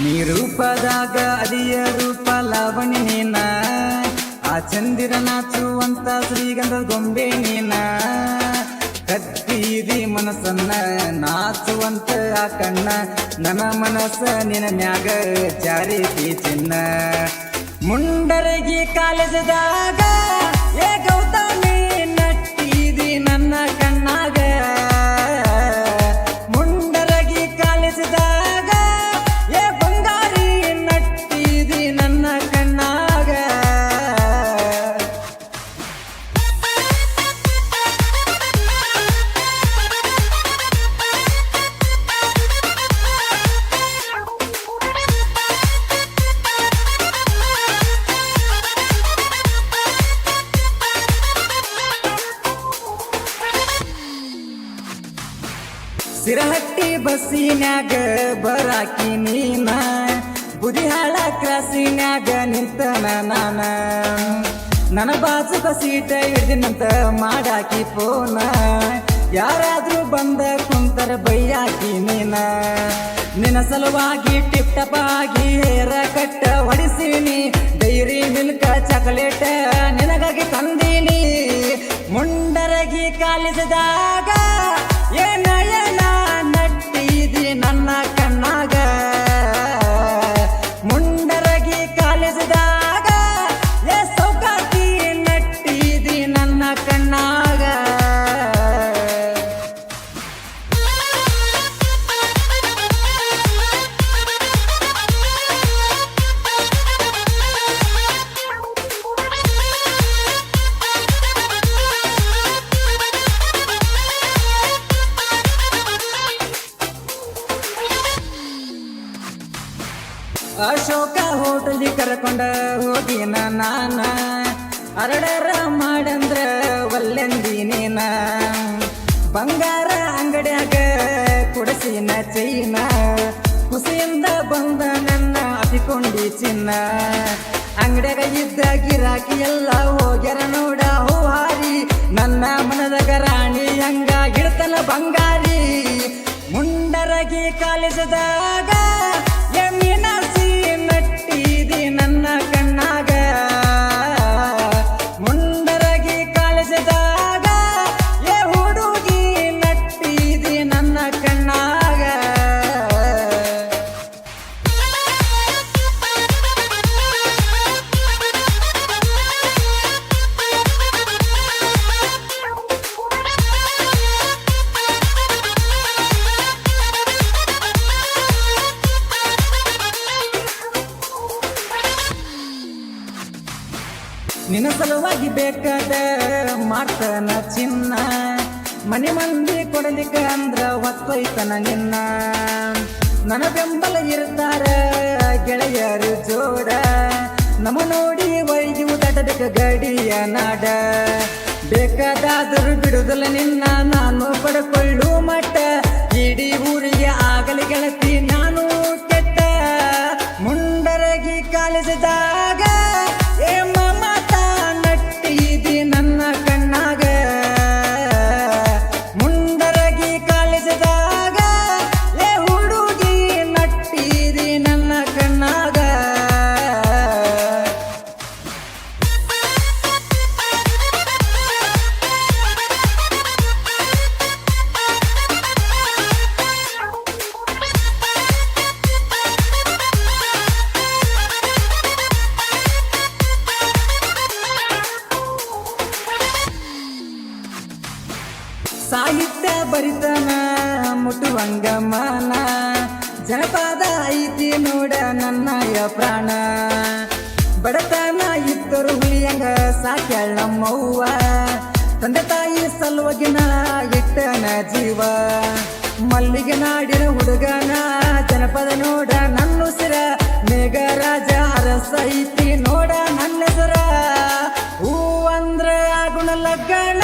ನೀ ರೂಪದಾಗ ಅದಿಯ ರೂಪ ಲಾವಣಿ ನೀನ. ಆ ಚಂದಿರ ನಾಚುವಂತ ಶ್ರೀಗಂಧ ಗೊಂಬೆ ನೀನ. ಕತ್ತೀದಿ ಮನಸ್ಸನ್ನ ನಾಚುವಂತ ಆ ಕಣ್ಣ. ನನ್ನ ಮನಸ್ಸ ನಿನ ಮ್ಯಾಗ ಜಾರಿ ಚಿನ್ನ. ಮುಂಡರಗಿ ಕಾಲೇಜದಾಗ ಸಿರಹಟ್ಟಿ ಬಸ್ಸಿನಾಗ ಬರಾಕಿ ನೀನ, ಬುದಿಹಾಳ ಕ್ರಾಸಿನ್ಯಾಗ ನಿಂತನ ನಾನ. ನನ್ನ ಬಾಜುಕ ಸೀಟ ಹಿಡ್ದಿನಂತ ಮಾಡಾಕಿ ಪೋನ, ಯಾರಾದ್ರೂ ಬಂದ ಕುಂತರ ಬೈಯಾಕಿ ನೀನ. ನಿನ್ನ ಸಲುವಾಗಿ ಟಿಪ್ ಟಪ್ ಆಗಿ ಹೇರ ಕಟ್ಟ ಹೊಡಿಸೀನಿ, ಡೈರಿ ಮಿಲ್ಕ ಚಾಕಲೇಟ್ ನಿನಗಾಗಿ ತಂದೀನಿ. ಮುಂಡರಗಿ ಕಾಲಿಸಿದಾಗ ಏನ ನನ್ನ ಕಣ್ಣಾಗ ಅಶೋಕ ಹೋಟೆಲ್ ಕರ್ಕೊಂಡ ಹೋಗಿನ ನಾನ. ಅರಡರ ಮಾಡಂದ್ರ ಒಲ್ಲೆಂದಿನಿ ಬಂಗಾರ ಅಂಗಡ್ಯಾಗ ಕುಡಸಿನ ಚೈನ. ಕುಸಿಯಿಂದ ಬಂದ ನನ್ನ ಅತಿಕೊಂಡಿ ಚಿನ್ನ. ಅಂಗಡಿಯಾಗ ಇದ್ದ ಗಿರಾಕಿ ಎಲ್ಲ ಹೋಗ್ಯಾರ ನೋಡ ಹೋವಾರಿ. ನನ್ನ ಮನದ ರಾಣಿ ಹಂಗ ಗಿಡತನ ಬಂಗಾರಿ. ಮುಂಡರಗಿ ಎಮ್ಮಿನಾಸಿ ನಟ್ಟಿದಿ ನನ್ನ ಕಣ್ಣಾಗ. ನಿನ್ನ ಸಲುವಾಗಿ ಬೇಕಾದ ಮಾಡ್ತಾನ ಚಿನ್ನ. ಮನೆ ಮಂದಿ ಕೊಡಲಿಕ್ಕೆ ಅಂದ್ರ ಹೊತ್ತೈತನ ನಿನ್ನ. ನನ್ನ ಬೆಂಬಲ ಇರ್ತಾರ ಗೆಳೆಯರು ಜೋಡ. ನಮ್ಮ ನೋಡಿ ಒಯ್ದು ತಟದಕ ಗಡಿಯ ನಾಡ. ಬೇಕಾದಾದರೂ ಬಿಡುದಲ್ಲ ನಿನ್ನ, ನಾನು ಪಡ್ಕೊಳ್ಳು ಮಟ್ಟ. ಇಡೀ ಊರಿಗೆ ಆಗಲಿ ಗೆಳತಿ ಲವಂಗಮನ ಜನಪದ ಐತಿ ನೋಡ ನನ್ನಯ ಪ್ರಾಣ. ಬಡತನ ಇತ್ತರು ಹುಲಿಯಂಗ ಸಾಕ್ಯಾಳ ನಮ್ಮವ್ವ. ತಂದೆ ತಾಯಿ ಸಲುವಗಿನ ಇಟ್ಟನ ಜೀವ. ಮಲ್ಲಿಗೆ ನಾಡಿನ ಹುಡುಗನ ಜನಪದ ನೋಡ ನನ್ನ ಸಿರ ಮೇಘರಾಜ ಅರಸ ಐತಿ ನೋಡ ನನ್ನ ಹೆಸರ. ಹೂ ಅಂದ್ರ ಗುಣ ಲಗ್ಗಣ.